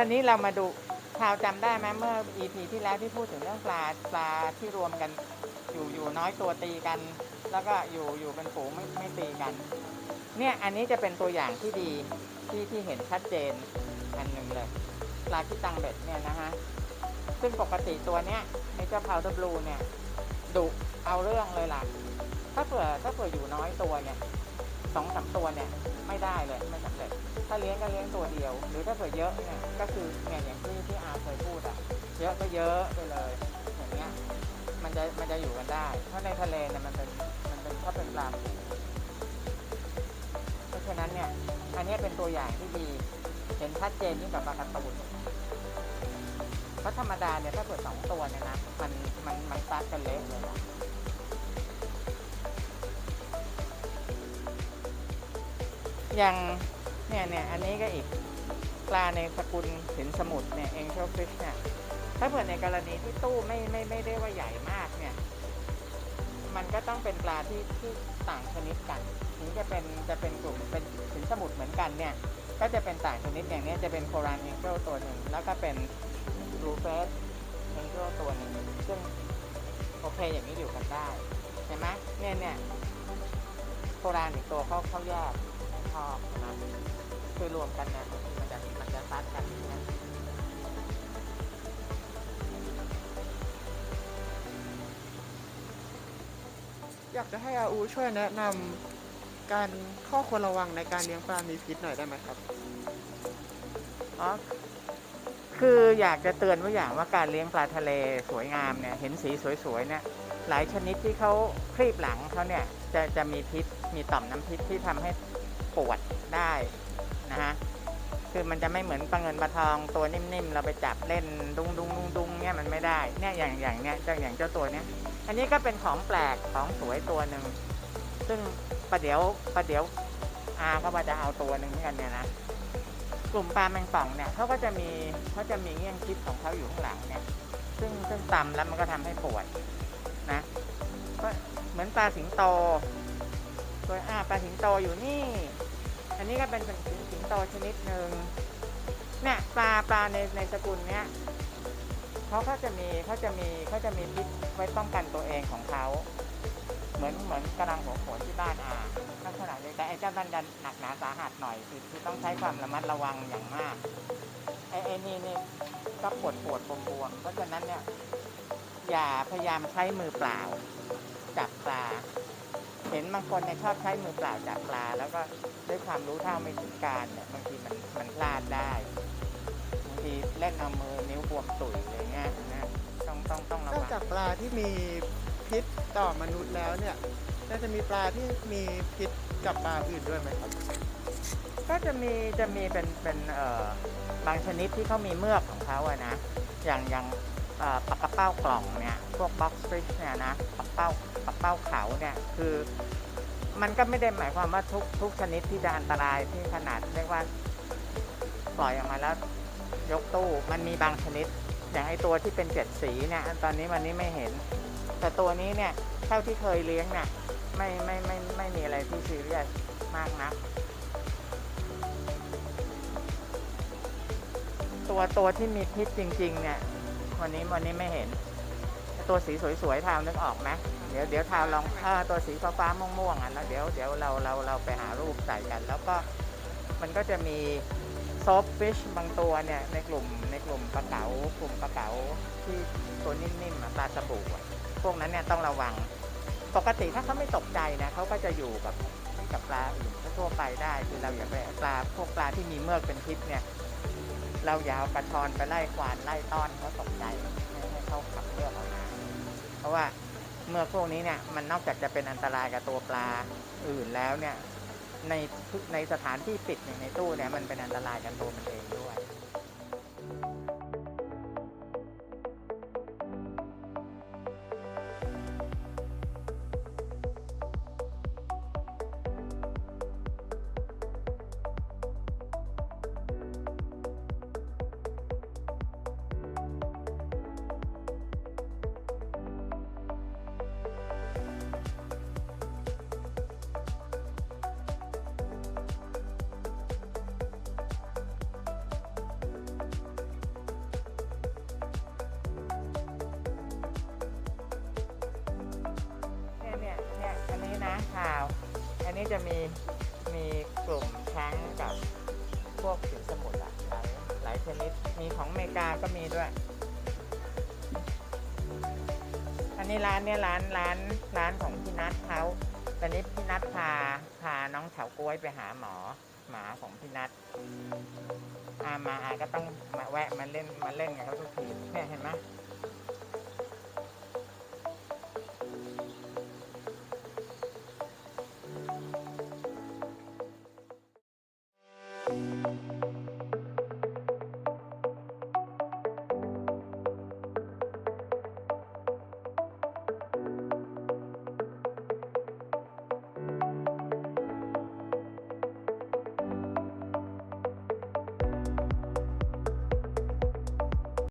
ท่านี้เรามาดูข่าวจำได้ไหมเมื่อ EP ที่แล้วที่พูดถึงเรื่องปลาปลาที่รวมกัน อยู่อยู่น้อยตัวตีกัน แล้วก็อยู่อยู่เป็นฝูงไม่ไม่ตีกัน เนี่ยอันนี้จะเป็นตัวอย่างที่ดีที่ที่เห็นชัดเจนอันหนึ่งเลยปลาที่ตังเบ็ดเนี่ยนะฮะซึ่งปกติตัวเนี้ยไอ้เจ้าพาวเดอร์บลูเนี่ยดุเอาเรื่องเลยล่ะ ถ้าเผื่อถ้าเผื่ออยู่น้อยตัวเนี่ย สองสามตัวเนี่ยไม่ได้เลยไม่สำเร็จ ถ้าเลี้ยงก็เลี้ยงตัวเดียว หรือถ้าเผื่อเยอะเนี่ยก็คือเนี่ยอย่างที่ที่อาเคยพูดอะเยอะก็เยอะไปเลยอย่างเงี้ยมันจะมันจะอยู่กันได้ เพราะในทะเลเนี่ยมันเป็นมันเป็นเขาเป็นปลาฝูงเพราะฉะนั้นเนี่ยอันนี้เป็นตัวอย่างที่ดีเห็นชัดเจนยิ่งกว่าปลากระตูนเพราะธรรมดาเนี่ยถ้าเปิดสองตัวเนี่ยนะมันมันมันซัดกันเละเลย อย่างเนี่ยเนี่ยอันนี้ก็อีกปลาในสกุลสินสมุทรเนี่ย angel fish เนี่ยถ้าเผื่อในกรณีที่ตู้ไม่ไม่ไม่ได้ว่าใหญ่มากเนี่ย มันก็ต้องเป็นปลาที่ที่ต่างชนิดกันถึงจะเป็นจะเป็นกลุ่มเป็นสินสมุทรเหมือนกันเนี่ย ก็จะเป็นต่างชนิดอย่างนี้จะเป็นโคราน angel ตัวหนึ่งแล้วก็เป็น blue face angel ตัวหนึ่งซึ่งโอเคอย่างนี้อยู่กันได้เห็นไหมเนี่ยเนี่ยโครานอีกตัวเขาเขาแยก อบนะคือรวมกันเนี่ยมันจะมันจะซัดกันนะอยากจะให้อาอูช่วยแนะนำการข้อควรระวังในการเลี้ยงปลามีพิษหน่อยได้ไหมครับอ๋อคืออยากจะเตือนไว่าอย่างว่าการเลี้ยงปลาทะเลสวยงามเนี่ยเห็นสีสวยๆเนี่ยหลายชนิดที่เขาคลีบหลังเขาเนี่ยจะจะมีพิษมีต่อมน้ำพิษที่ทำให้ ปวดได้นะฮะคือมันจะไม่เหมือนปลาเงินปลาทองตัวนิ่มๆ เราไปจับเล่นดุงดุงดุงดุงเนี่ยมันไม่ได้เนี่ยอย่างอย่างเนี้ยเจ้าอย่างเจ้าตัวเนี้ยอันนี้ก็เป็นของแปลกของสวยตัวหนึ่งซึ่งประเดี๋ยวประเดี๋ยวอาก็ว่าจะเอาตัวหนึ่งเหมือนกันเนี่ยนะกลุ่มปลาแมงป่องเนี่ยเขาก็จะมีเขาจะมีเงี้ยงคิดของเขาอยู่ข้างหลังเนี่ย ซึ่งซึ่งต่ำแล้วมันก็ทำให้ปวดนะก็เหมือนปลาสิงโตตัวอาปลาสิงโตอยู่นี่ อันนี้ก็เป็นสิงโตชนิดหนึ่งเนี่ยปลาปลาในในสกุลเนี้ยเขาก็จะมีเขาจะมีเขาจะมีพิษไว้ป้องกันตัวเองของเขา เหมือนเหมือนกำลังหัวโขนที่บ้านอาลักษณะเดียวกันไอ้เจ้านั่นดันหนักหนาสาหัสหน่อยคือคือต้องใช้ความระมัดระวังอย่างมากไอ้ไอ้นี่นี่ก็ปวดปวดบวมๆเพราะฉะนั้นเนี่ยอย่าพยายามใช้มือเปล่าจับปลา เห็นบางคนเนี่ยชอบใช้มือเปล่าจับปลา แล้วก็ ด้วยความรู้เท่าไม่ถึงการเนี่ยบางทีมันมันพลาดได้บางทีเล่นเอามือนิ้วบวมตุ๋ยอะไรเงี้ยนะต้องต้องต้องระนอกวังจากปลาที่มีพิษต่อมนุษย์แล้วเนี่ย น่าจะมีปลาที่มีพิษกับปลาอื่นด้วยไหมครับ ก็จะมีจะมีเป็นเป็นเอ่อบางชนิดที่เขามีเมือกของเขาอะนะ อย่างอย่างเอ่อปลากระเป้ากล่องเนี่ยพวกบ็อกซ์ฟิชเนี่ยนะปลาเป้าปลาเป้าเขาเนี่ยคือ มันก็ไม่ได้หมายความว่าทุกทุกชนิดที่จะอันตรายที่ขนาดเรียกว่าปล่อยออกมาแล้วยกตู้มันมีบางชนิด อย่างไอตัวที่เป็นเจ็ดสีเนี่ยตอนนี้วันนี้ไม่เห็น แต่ตัวนี้เนี่ยเท่าที่เคยเลี้ยงเนี่ยไม่ไม่ไม่ไม่มีอะไรที่ซีเรียสมากนะตัวตัวที่มีพิษจริง ๆ เนี่ย วันนี้วันนี้ไม่เห็น ตัวสีสวยๆทาวนึกออกไหมเดี๋ยวเดี๋ยวทาวลองเออตัวสีฟ้าๆม่วงๆอะแล้วเดี๋ยวเดี๋ยวเราเราเราไปหารูปใส่กัน แล้วก็มันก็จะมีซอฟฟิชบางตัวเนี่ยในกลุ่มในกลุ่มปลาเก๋ากลุ่มปลาเก๋าที่ตัวนิ่มๆปลาสบู่พวกนั้นเนี่ยต้องระวัง ปกติถ้าเขาไม่ตกใจนะเขาก็จะอยู่กับกับปลาอื่นทั่วไปได้คือเราอย่าไปปลาพวกปลาที่มีเมือกเป็นพิษเนี่ยเราอย่าเอากระชอนไปไล่ควานไล่ต้อนเขาตกใจให้เขาขับเลือกออกมา ราะว่าเมื่อพวกนี้เนี่ยมันนอกจากจะเป็นอันตรายกับตัวปลาอื่นแล้วเนี่ยในในสถานที่ปิดอย่างในตู้เนี่ยมันเป็นอันตรายกับตัวมันเองด้วยาว อันนี้จะมีมีกลุ่มช้างกับพวกสิวสมุทรอะหลายหลายชนิด มีของอเมริกาก็มีด้วย อันนี้ร้านเนี่ยร้านร้านร้านของพี่นัทเขาตอนนี้พี่นัทพาพาน้องเฉาก้วยไปหาหมอหมาของพี่นัทอามาอาก็ต้องมาแวะมาเล่นมาเล่นกับเขาทุกทีเนี่ยเห็นไหม